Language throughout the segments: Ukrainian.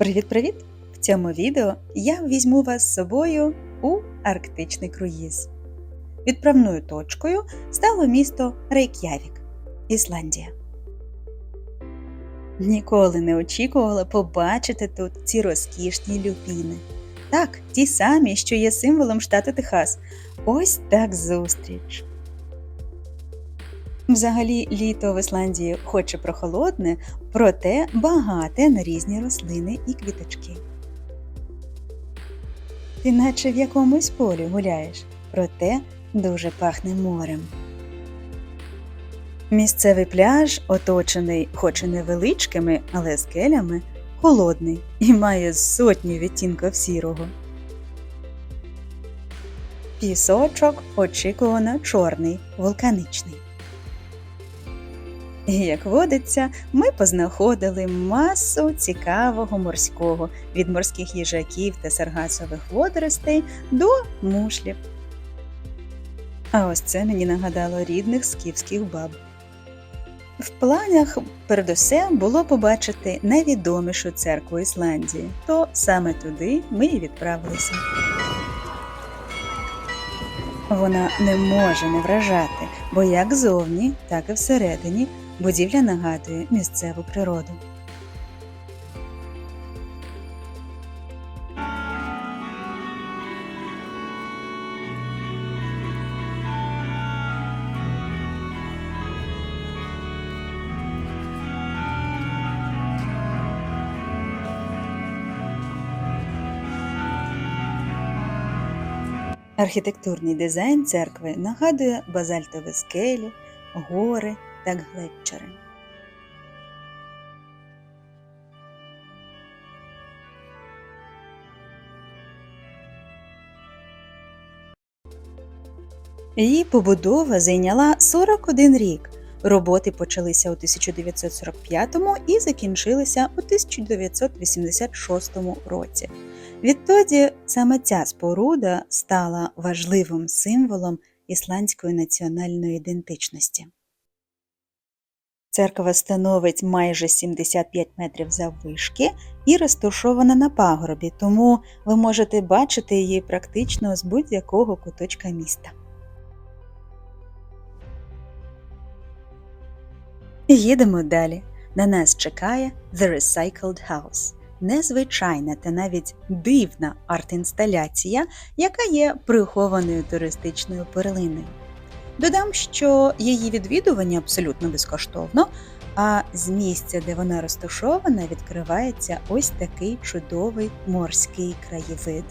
Привіт-привіт! В цьому відео я візьму вас з собою у арктичний круїз. Відправною точкою стало місто Рейк'явік, Ісландія. Ніколи не очікувала побачити тут ці розкішні люпіни. Так, ті самі, що є символом штату Техас. Ось так зустріч. Взагалі, літо в Ісландії хоч і прохолодне, проте багате на різні рослини і квіточки. Ти наче в якомусь полі гуляєш, проте дуже пахне морем. Місцевий пляж, оточений хоч і невеличкими, але скелями, холодний і має сотні відтінків сірого. Пісочок очікувано чорний, вулканичний. І, як водиться, ми познаходили масу цікавого морського від морських їжаків та саргасових водоростей до мушлів. А ось це мені нагадало рідних скіфських баб. В планах передусім було побачити найвідомішу церкву Ісландії, то саме туди ми і відправилися. Вона не може не вражати, бо як зовні, так і всередині будівля нагадує місцеву природу. Архітектурний дизайн церкви нагадує базальтові скелі, гори та глечери. Її побудова зайняла 41 рік. Роботи почалися у 1945 і закінчилися у 1986 році. Відтоді саме ця споруда стала важливим символом ісландської національної ідентичності. Церква становить майже 75 метрів заввишки і розташована на пагорбі, тому ви можете бачити її практично з будь-якого куточка міста. Їдемо далі. На нас чекає The Recycled House незвичайна та навіть дивна арт-інсталяція, яка є прихованою туристичною перлиною. Додам, що її відвідування абсолютно безкоштовно, а з місця, де вона розташована, відкривається ось такий чудовий морський краєвид.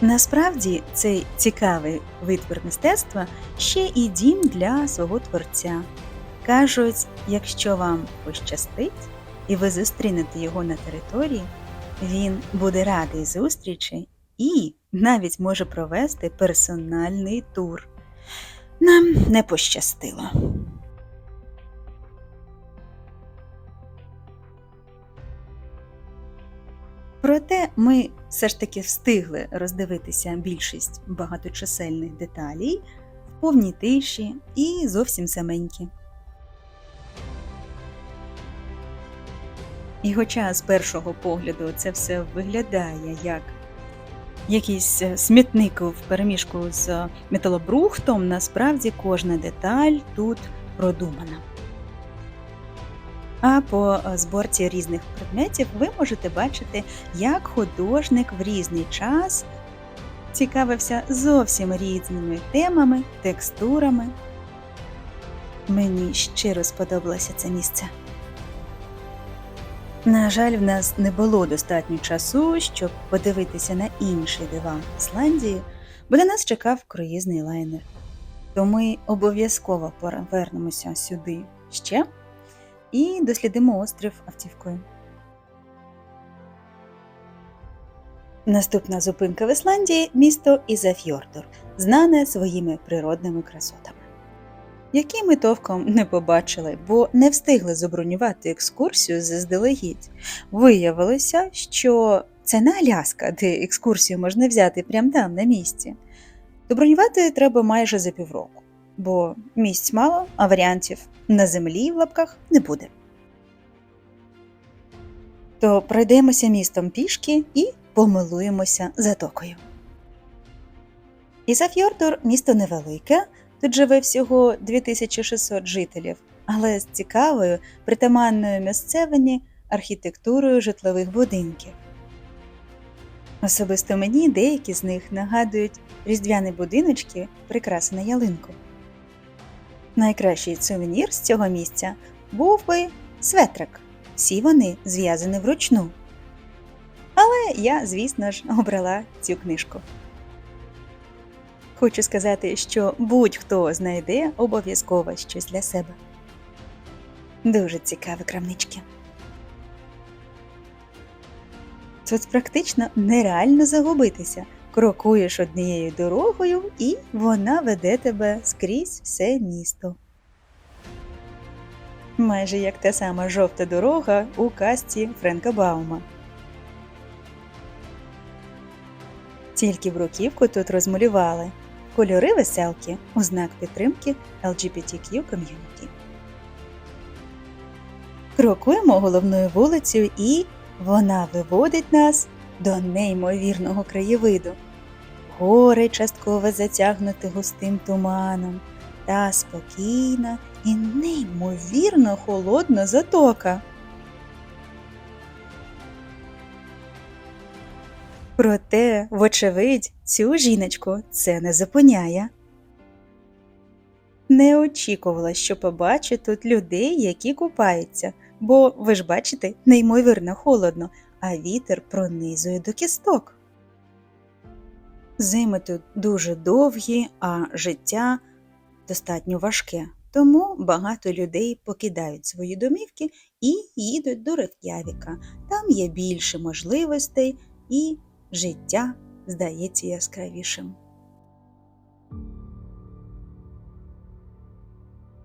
Насправді цей цікавий витвір мистецтва ще і дім для свого творця. Кажуть, якщо вам пощастить і ви зустрінете його на території, він буде радий зустрічі і навіть може провести персональний тур. Нам не пощастило. Проте ми все ж таки встигли роздивитися більшість багаточисельних деталей в повній тиші і зовсім саменькі. І хоча з першого погляду це все виглядає як якийсь смітник в переміжку з металобрухтом, насправді кожна деталь тут продумана. А по зборці різних предметів ви можете бачити, як художник в різний час цікавився зовсім різними темами, текстурами. Мені щиро сподобалося це місце. На жаль, в нас не було достатньо часу, щоб подивитися на інші дива Ісландії, бо на нас чекав круїзний лайнер. То ми обов'язково повернемося сюди ще і дослідимо острів автівкою. Наступна зупинка в Ісландії місто Ізафьордор, знане своїми природними красотами, які ми товком не побачили, бо не встигли забронювати екскурсію заздалегідь. Виявилося, що Це не Аляска, де екскурсію можна взяти прямо там, на місці. Добронювати треба майже за півроку, бо місць мало, а варіантів на землі в лапках не буде. То пройдемося містом пішки і помилуємося затокою. Ісафьордор – місто невелике, тут живе всього 2600 жителів, але з цікавою притаманною місцевині архітектурою житлових будинків. Особисто мені деякі з них нагадують різдвяні будиночки, прикраси ялинку. Найкращий сувенір з цього місця був би светрик. Всі вони зв'язані вручну. Але я, звісно ж, обрала цю книжку. Хочу сказати, що будь-хто знайде обов'язково щось для себе. Дуже цікаві крамнички. Тут практично нереально загубитися. Крокуєш однією дорогою, і вона веде тебе скрізь все місто. Майже як та сама жовта дорога у казці Френка Баума. Тільки бруківку тут розмалювали. Кольори веселки у знак підтримки LGBTQ ком'юніті. Крокуємо головною вулицею і вона виводить нас до неймовірного краєвиду. Гори частково затягнуті густим туманом та спокійна і неймовірно холодна затока. Проте, вочевидь, цю жіночку це не зупиняє. Не очікувала, що побачу тут людей, які купаються, бо ви ж бачите, неймовірно холодно, а вітер пронизує до кісток. Зими тут дуже довгі, а життя достатньо важке, тому багато людей покидають свої домівки і їдуть до Рев'явіка. Там є більше можливостей і життя здається яскравішим.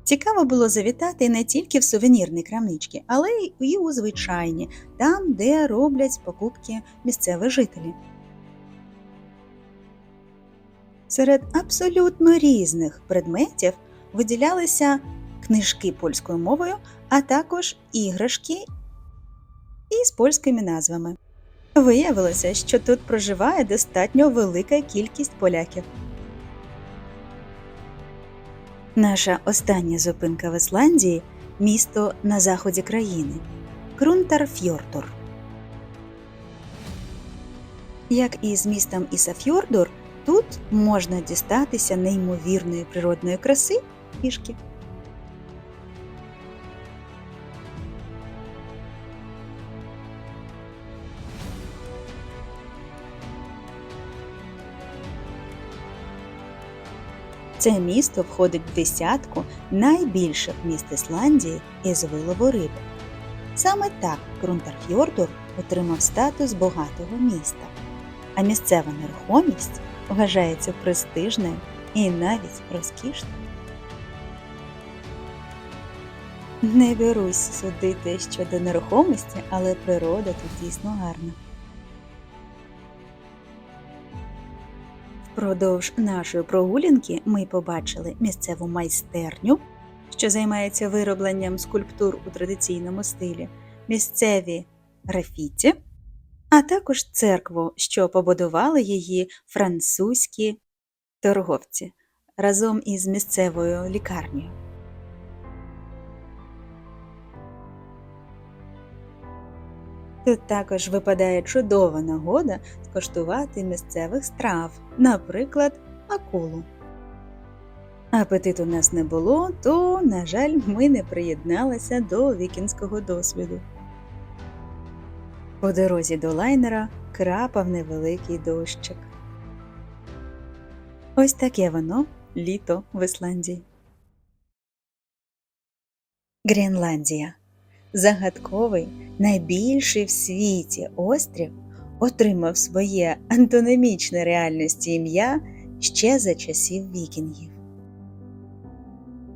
Цікаво було завітати не тільки в сувенірні крамнички, але й у звичайні, там, де роблять покупки місцеві жителі. Серед абсолютно різних предметів виділялися книжки польською мовою, а також іграшки із польськими назвами. Виявилося, що тут проживає достатньо велика кількість поляків. Наша остання зупинка в Ісландії місто на заході країни Крунтарфьордор. Як і з містом Ісафьордор, тут можна дістатися неймовірної природної краси пішки. Це місто входить в десятку найбільших міст Ісландії із вилову риби. Саме так Крунтарфьордор отримав статус багатого міста, а місцева нерухомість вважається престижною і навіть розкішною. Не берусь судити щодо нерухомості, але природа тут дійсно гарна. Впродовж нашої прогулянки ми побачили місцеву майстерню, що займається виробленням скульптур у традиційному стилі, місцеві графіті, а також церкву, що побудували її французькі торговці разом із місцевою лікарнею. Тут також випадає чудова нагода скоштувати місцевих страв, наприклад, акулу. Апетит у нас не було, то, на жаль, ми не приєдналися до вікінського досвіду. По дорозі до лайнера крапав невеликий дощик. Ось таке воно літо в Ісландії. Гренландія загадковий, найбільший в світі острів отримав своє антономічне реальності ім'я ще за часів вікінгів.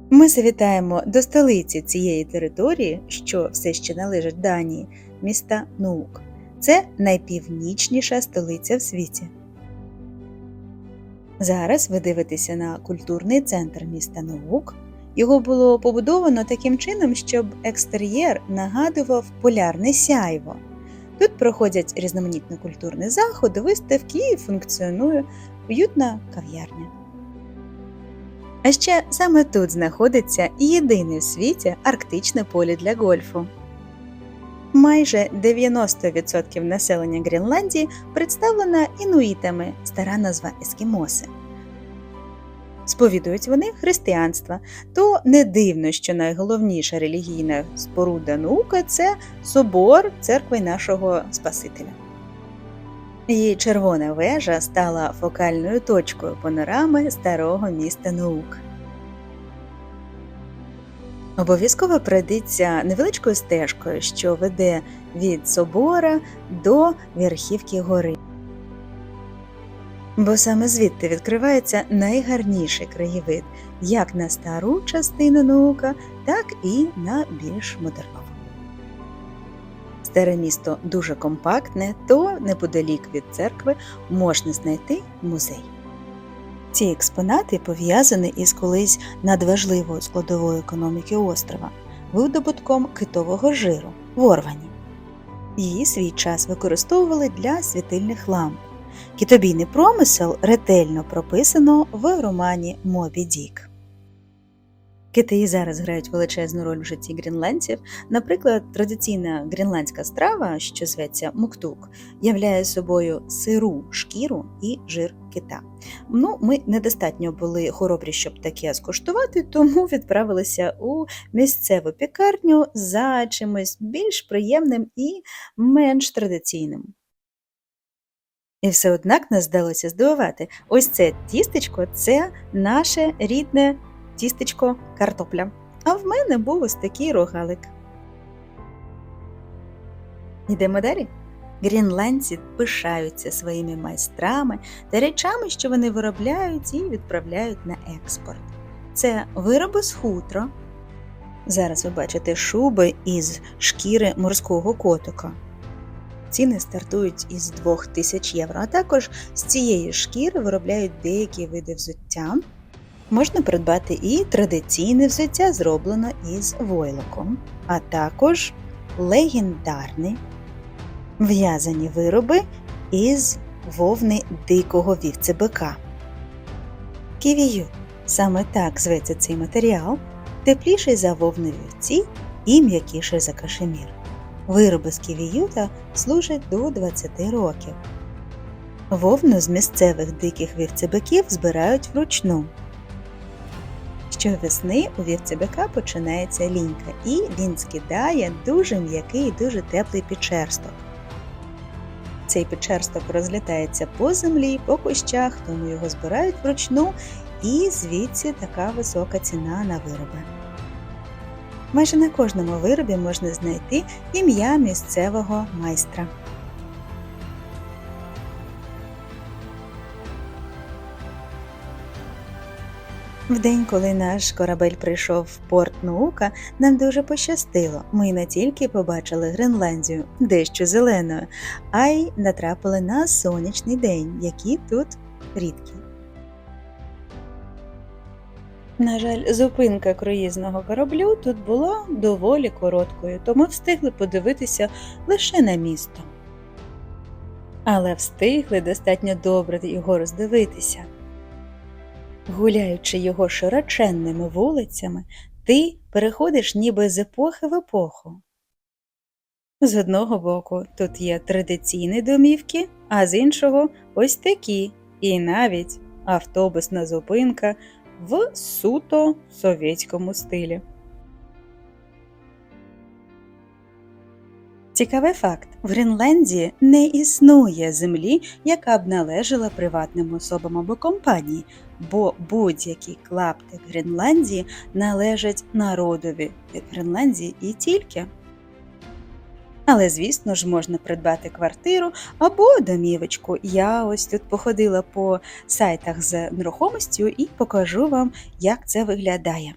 Ми завітаємо до столиці цієї території, що все ще належить Данії, міста Нук. Це найпівнічніша столиця в світі. Зараз ви дивитеся на культурний центр міста наук. Його було побудовано таким чином, щоб екстер'єр нагадував полярне сяйво. Тут проходять різноманітні культурні заходи, виставки і функціонує уютна кав'ярня. А ще саме тут знаходиться єдине в світі арктичне поле для гольфу. Майже 90% населення Гренландії представлено інуїтами, стара назва ескімоси. Сповідують вони християнство, то не дивно, що найголовніша релігійна споруда наука це собор церкви нашого Спасителя. Її червона вежа стала фокальною точкою панорами старого міста наук. Обов'язково пройдіться невеличкою стежкою, що веде від собора до верхівки гори. Бо саме звідти відкривається найгарніший краєвид як на стару частину наука, так і на більш модернову. Старе місто дуже компактне, то неподалік від церкви можна знайти музей. Ці експонати пов'язані із колись надважливою складовою економіки острова видобутком китового жиру в Орвані. Її свій час використовували для світильних ламп. Китобійний промисел ретельно прописано в романі Мобі Дік. Кити зараз грають величезну роль в житті гренландців. Наприклад, традиційна гренландська страва, що зветься муктук, являє собою сиру шкіру і жир кита. Ну, ми недостатньо були хоробрі, щоб таке скуштувати, тому відправилися у місцеву пікарню за чимось більш приємним і менш традиційним. І все однак нас вдалося здивувати. Ось це тістечко це наше рідне тістечко картопля. А в мене був ось такий рогалик. Йдемо далі. Грінландці пишаються своїми майстрами та речами, що вони виробляють і відправляють на експорт. Це вироби з хутра. Зараз ви бачите шуби із шкіри морського котика. Ціни стартують із 2000 євро, а також з цієї шкіри виробляють деякі види взуття. Можна придбати і традиційне взуття, зроблено із войлоком, а також легендарні в'язані вироби із вовни дикого вівцебика. Ківію саме так зветься цей матеріал, тепліший за вовни вівці і м'якіший за кашемір. Вироби з ківіюта служать до 20 років. Вовну з місцевих диких вівцебиків збирають вручну. Щовесни у вівцебика починається лінька, і він скидає дуже м'який і дуже теплий підшерсток. Цей підшерсток розлітається по землі, по кущах, тому його збирають вручну, і звідси така висока ціна на вироби. Майже на кожному виробі можна знайти ім'я місцевого майстра. В день, коли наш корабель прийшов в порт Наука, нам дуже пощастило. Ми не тільки побачили Гренландію, дещо зеленою, а й натрапили на сонячний день, який тут рідкі. На жаль, зупинка круїзного кораблю тут була доволі короткою, то ми встигли подивитися лише на місто. Але встигли достатньо добре його роздивитися. Гуляючи його широченними вулицями, ти переходиш ніби з епохи в епоху. З одного боку тут є традиційні домівки, а з іншого ось такі, і навіть автобусна зупинка в суто совєтському стилі. Цікавий факт: в Гренландії не існує землі, яка б належала приватним особам або компанії, бо будь-який клаптик Гренландії належать народові Гренландії і тільки. Але, звісно ж, можна придбати квартиру або домівочку. Я ось тут походила по сайтах з нерухомістю і покажу вам, як це виглядає.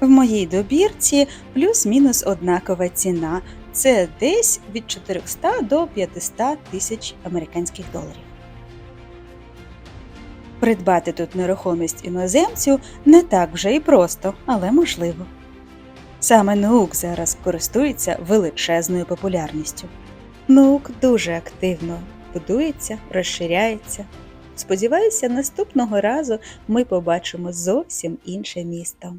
В моїй добірці плюс-мінус однакова ціна це десь від 400 до 500 тисяч американських доларів. Придбати тут нерухомість іноземцю не так вже і просто, але можливо. Саме наук зараз користується величезною популярністю. Наук дуже активно будується, розширяється. Сподіваюся, наступного разу ми побачимо зовсім інше місто.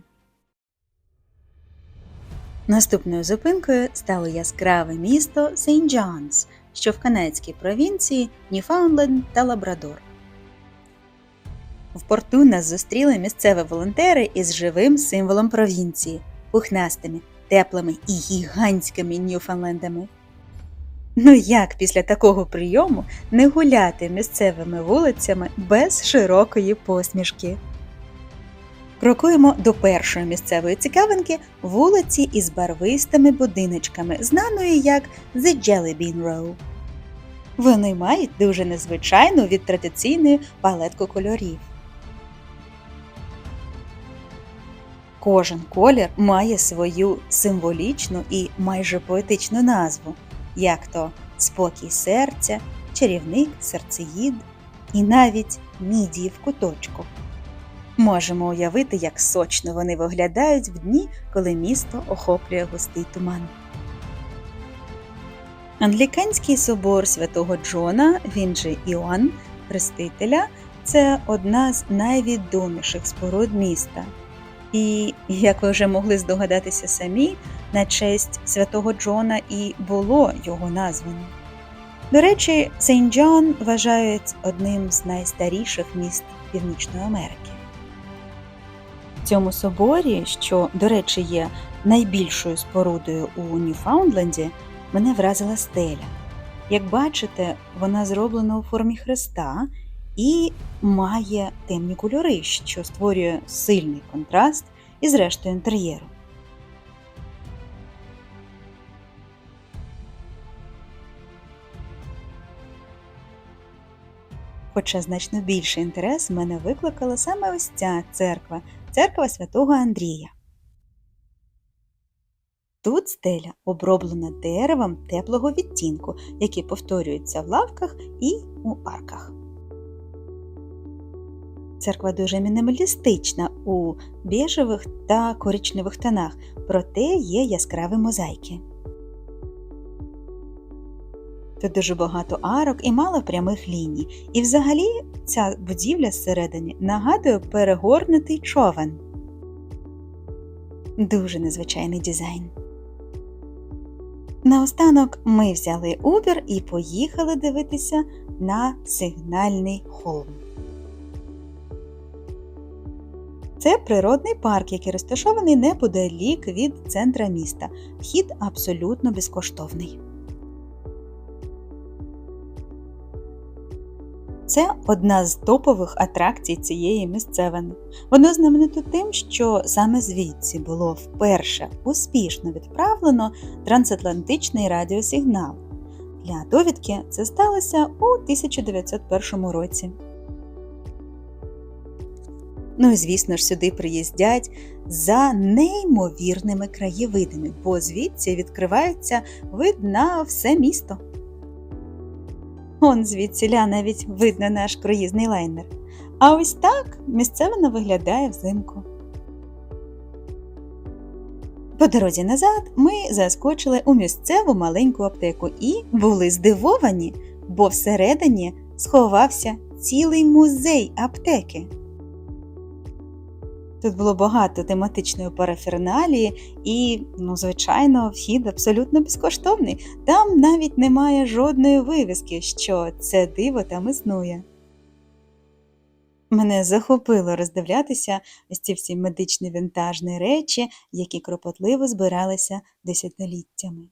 Наступною зупинкою стало яскраве місто Сейнт Джонс, що в канадській провінції Ньюфаундленд та Лабрадор. В порту нас зустріли місцеві волонтери із живим символом провінції пухнастими, теплими і гігантськими Ньюфаунлендами. Ну як після такого прийому не гуляти місцевими вулицями без широкої посмішки? Крокуємо до першої місцевої цікавинки вулиці із барвистими будиночками, знаної як The Jelly Bean Row. Вони мають дуже незвичайну від традиційної палетку кольорів. Кожен колір має свою символічну і майже поетичну назву, як то спокій серця, чарівник, серцеїд і навіть мідії в куточку. Можемо уявити, як сочно вони виглядають в дні, коли місто охоплює густий туман. Англіканський собор святого Джона, він же Іоанн Хрестителя, це одна з найвідоміших споруд міста. І, як ви вже могли здогадатися самі, на честь святого Джона і було його названо. До речі, Сейнт Джон вважають одним з найстаріших міст Північної Америки. В цьому соборі, що, до речі, є найбільшою спорудою у Ньюфаундленді, мене вразила стеля. Як бачите, вона зроблена у формі хреста і має темні кольори, що створює сильний контраст із рештою інтер'єру. Хоча значно більший інтерес в мене викликала саме ось ця церква церква святого Андрія. Тут стеля оброблена деревом теплого відтінку, який повторюється в лавках і у арках. Церква дуже мінімалістична у біжевих та коричневих тонах, проте є яскраві мозаїки. Тут дуже багато арок і мало прямих ліній. І взагалі ця будівля зсередині нагадує перегорнутий човен. Дуже незвичайний дизайн. Наостанок ми взяли Uber і поїхали дивитися на сигнальний холм. Це природний парк, який розташований неподалік від центра міста. Вхід абсолютно безкоштовний. Це одна з топових атракцій цієї місцевини. Воно знаменито тим, що саме звідси було вперше успішно відправлено трансатлантичний радіосигнал. Для довідки це сталося у 1901 році. Ну і звісно ж, сюди приїздять за неймовірними краєвидами, бо звідси відкривається вид на все місто. Он звідсіля навіть видно наш круїзний лайнер. А ось так місцевина виглядає взимку. По дорозі назад ми заскочили у місцеву маленьку аптеку і були здивовані, бо всередині сховався цілий музей аптеки. Тут було багато тематичної параферналії і, ну, звичайно, вхід абсолютно безкоштовний. Там навіть немає жодної вивіски, що це диво там існує. Мене захопило роздивлятися ось ці всі медичні вінтажні речі, які кропотливо збиралися десятиліттями.